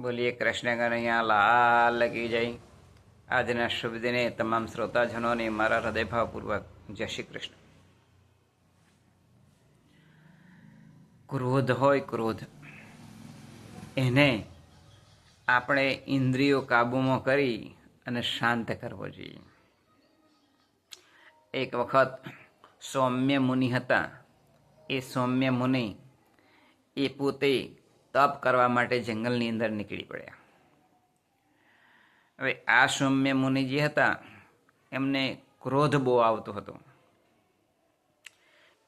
બોલીએ, કૃષ્ણ કનૈયા, લાલ કી જય આજના શુભ દિને તમામ શ્રોતાજનોને મારા હૃદયભાવપૂર્વક જય શ્રી કૃષ્ણ. ક્રોધ હોય ક્રોધ. એને આપણે ઇન્દ્રિયો કાબૂમાં કરી અને શાંત કરવો જોઈએ. એક વખત સૌમ્ય મુનિ હતા. એ સૌમ્ય મુનિ એ પોતે તપ કરવા માટે જંગલની અંદર નીકળી પડ્યા. હવે આ સૌમ્ય મુનિજી હતા, એમને ક્રોધ બહુ આવતો હતો.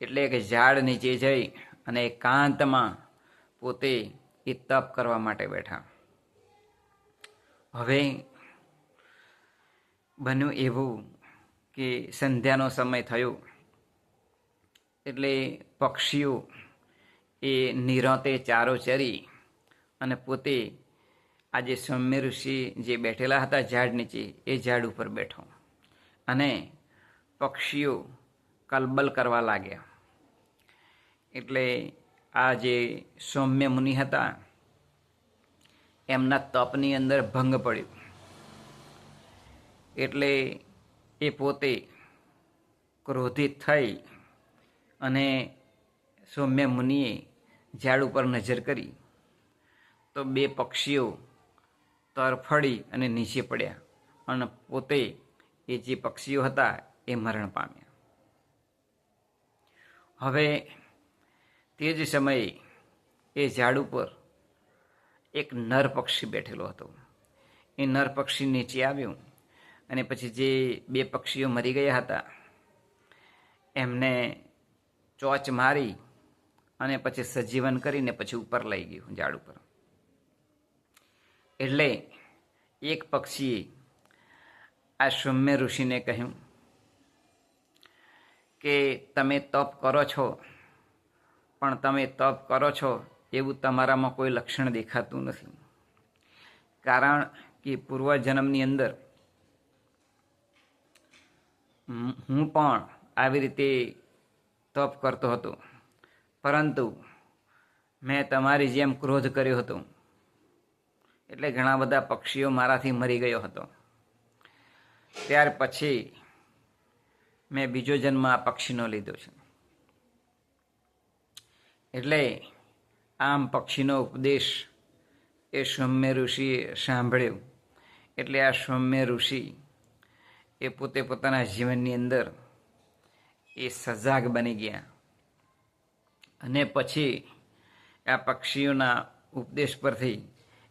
એટલે કે ઝાડ નીચે જઈ અને એકાંતમાં પોતે એ તપ કરવા માટે બેઠા. હવે બન્યું એવું કે સંધ્યાનો સમય થયો. એટલે પક્ષીઓ એ નિરાંતે ચારો ચરી અને પોતે આજે સૌમ્ય ઋષિ જે બેઠેલા હતા ઝાડ નીચે, એ ઝાડ ઉપર બેઠો. અને પક્ષીઓ કલબલ કરવા લાગ્યા. એટલે આ જે સૌમ્ય મુનિ હતા, એમના તપની અંદર ભંગ પડ્યો. એટલે એ પોતે ક્રોધિત થઈ અને સૌમ્ય મુનિએ ઝાડ ઉપર નજર કરી, તો બે પક્ષીઓ તરફડી અને નીચે પડ્યા અને પોતે એ જે પક્ષીઓ હતા એ મરણ પામ્યા. હવે તે જ સમયે એ ઝાડ ઉપર એક નર પક્ષી બેઠેલો હતો. એ નર પક્ષી નીચે આવ્યું અને પછી જે બે પક્ષીઓ મરી ગયા હતા, એમને ચોચ મારી અને પછી સજીવન કરીને પછી ઉપર લઈ ગયું ઝાડ ઉપર. એટલે એક પક્ષીએ આ સૌમ્ય ઋષિને કહ્યું કે તમે તપ કરો છો, પણ તમે તપ કરો છો એવું તમારામાં કોઈ લક્ષણ દેખાતું નથી. કારણ કે પૂર્વજન્મની અંદર હું પણ આવી રીતે તપ કરતો હતો. પરંતુ મેં તમારી જેમ ક્રોધ કર્યો હતો. એટલે ઘણા બધા પક્ષીઓ મારાથી મરી ગયો હતો. ત્યાર પછી મેં બીજો જન્મ આ પક્ષીનો લીધો છે. એટલે આમ પક્ષીનો ઉપદેશ એ સૌમ્ય ઋષિએ સાંભળ્યો. એટલે આ સૌમ્ય ઋષિ એ પોતે પોતાના જીવનની અંદર એ સજાગ બની ગયા. અને પછી આ પક્ષીઓના ઉપદેશ પરથી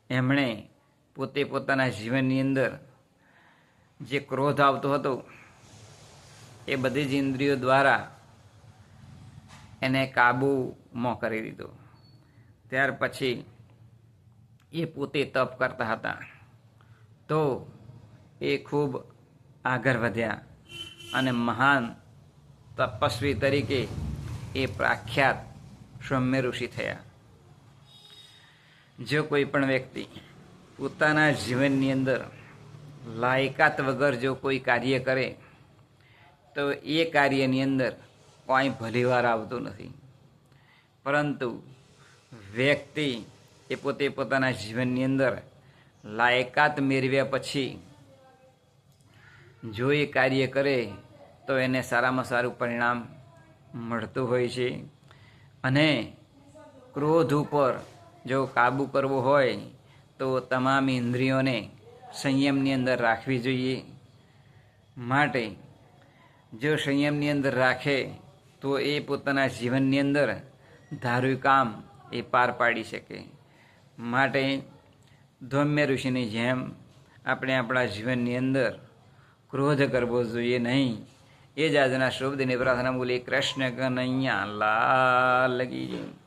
એમણે પોતે પોતાના જીવનની અંદર જે ક્રોધ આવતો હતો, એ બધી જ ઇન્દ્રિયો દ્વારા એને કાબૂમાં કરી દીધો. ત્યાર પછી એ પોતે તપ કરતા હતા. તો એ ખૂબ આગળ વધ્યા અને મહાન તપસ્વી તરીકે એ પ્રખ્યાત સૌમ્ય ઋષિ થયા. જો કોઈ પણ વ્યક્તિ પોતાના જીવનની અંદર લાયકાત વગર જો કોઈ કાર્ય કરે, તો એ કાર્યની અંદર કોઈ ભલીવાર આવતું નથી. પરંતુ વ્યક્તિ એ પોતે પોતાના જીવનની અંદર લાયકાત મેળવ્યા પછી જો એ કાર્ય કરે, તો એને સારામાં સારું પરિણામ મળતું હોય છે. અને ક્રોધ ઉપર જો કાબૂ કરવો હોય, તો તમામ ઇન્દ્રિયોને સંયમની અંદર રાખવી જોઈએ. માટે જો સંયમની અંદર રાખે, તો એ પોતાના જીવનની અંદર ધાર્યું કામ એ પાર પાડી શકે. માટે ધૌમ્ય ઋષિની જેમ આપણે આપણા જીવનની અંદર ક્રોધ કરવો જોઈએ નહીં. એ જ આજના શુભ દિને પ્રાર્થના બોલી કૃષ્ણ કનૈયા લાલ જય.